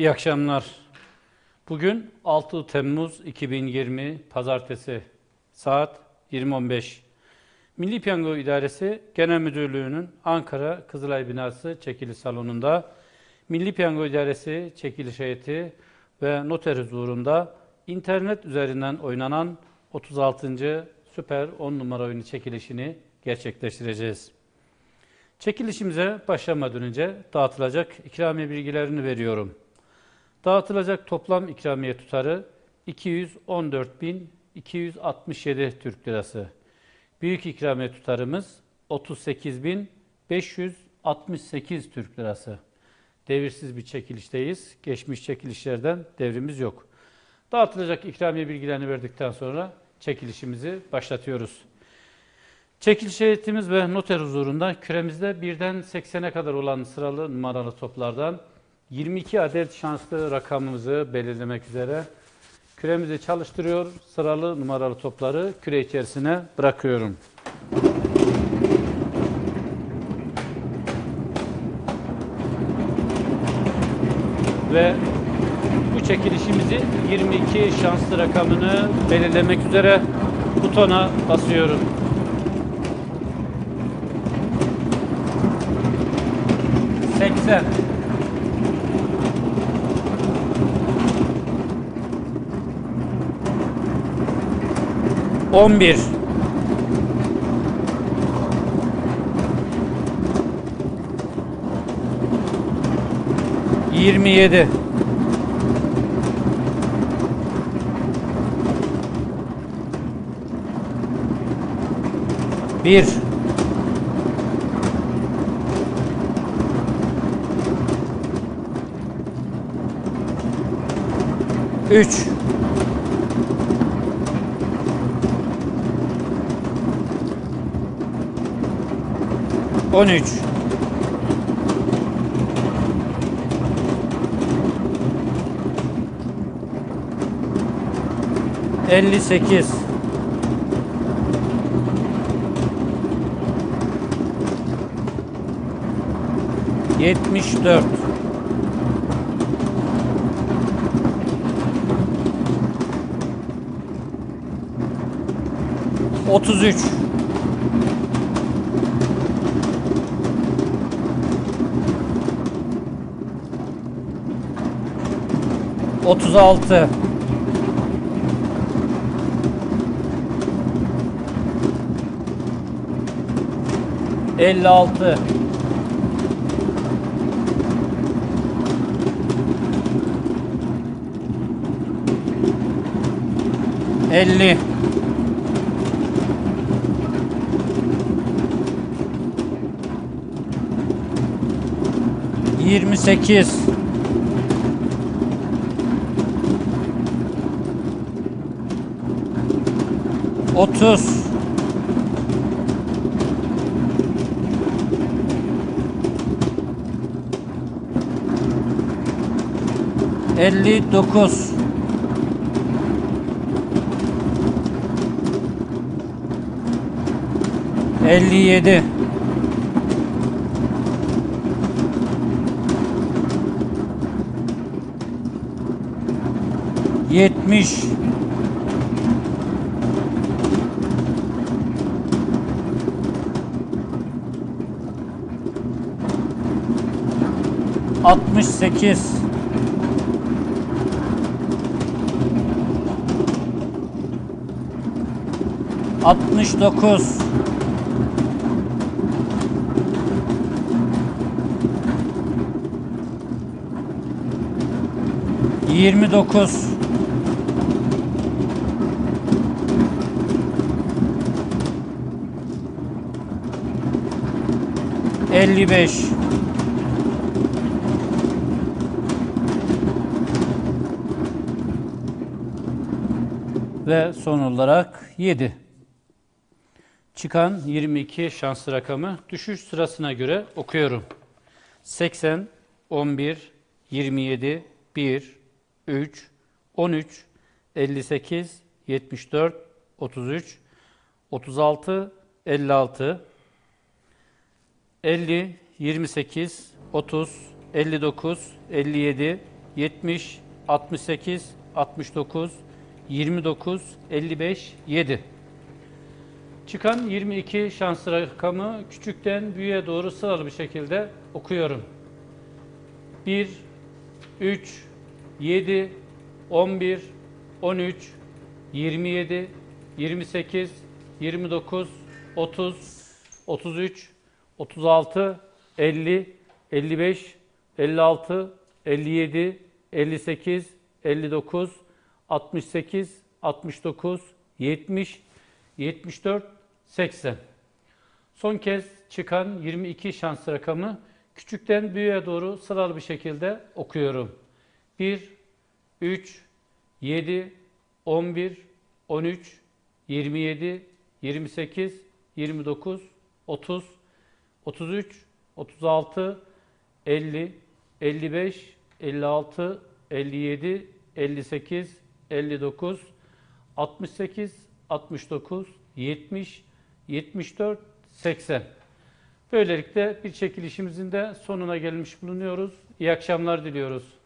İyi akşamlar. Bugün 6 Temmuz 2020 Pazartesi saat 20.15. Milli Piyango İdaresi Genel Müdürlüğü'nün Ankara Kızılay Binası çekiliş salonunda Milli Piyango İdaresi çekiliş heyeti ve noter huzurunda internet üzerinden oynanan 36. Süper 10 numara oyunu çekilişini gerçekleştireceğiz. Çekilişimize başlamadan önce dağıtılacak ikramiye bilgilerini veriyorum. Dağıtılacak toplam ikramiye tutarı 214.267 Türk Lirası. Büyük ikramiye tutarımız 38.568 Türk Lirası. Devirsiz bir çekilişteyiz. Geçmiş çekilişlerden devrimiz yok. Dağıtılacak ikramiye bilgilerini verdikten sonra çekilişimizi başlatıyoruz. Çekiliş heyetimiz ve noter huzurunda küremizde birden 80'e kadar olan sıralı numaralı toplardan 22 adet şanslı rakamımızı belirlemek üzere küremizi çalıştırıyor. Sıralı numaralı topları küre içerisine bırakıyorum. Ve bu çekilişimizi 22 şanslı rakamını belirlemek üzere butona basıyorum. Seksen. On bir. Yirmi yedi. Bir. Üç. On üç. Elli sekiz. Yetmiş dört. Otuz üç. Otuz altı. Elli altı. Elli. Yirmi sekiz. Otuz. Elli dokuz. Elli 68 69 29 55 Ve son olarak 7. Çıkan 22 şanslı rakamı düşüş sırasına göre okuyorum. 80, 11, 27, 1, 3, 13, 58, 74, 33, 36, 56, 50, 28, 30, 59, 57, 70, 68, 69, 29, 55, 7. Çıkan 22 şans rakamı küçükten büyüğe doğru sıralı bir şekilde okuyorum. 1, 3, 7, 11, 13, 27, 28, 29, 30, 33, 36, 50, 55, 56, 57, 58, 59, 68, 69, 70, 74, 80. Son kez çıkan 22 şans rakamı küçükten büyüğe doğru sıralı bir şekilde okuyorum. 1, 3, 7, 11, 13, 27, 28, 29, 30, 33, 36, 50, 55, 56, 57, 58, 59, 68, 69, 70, 74, 80. Böylelikle bir çekilişimizin de sonuna gelmiş bulunuyoruz. İyi akşamlar diliyoruz.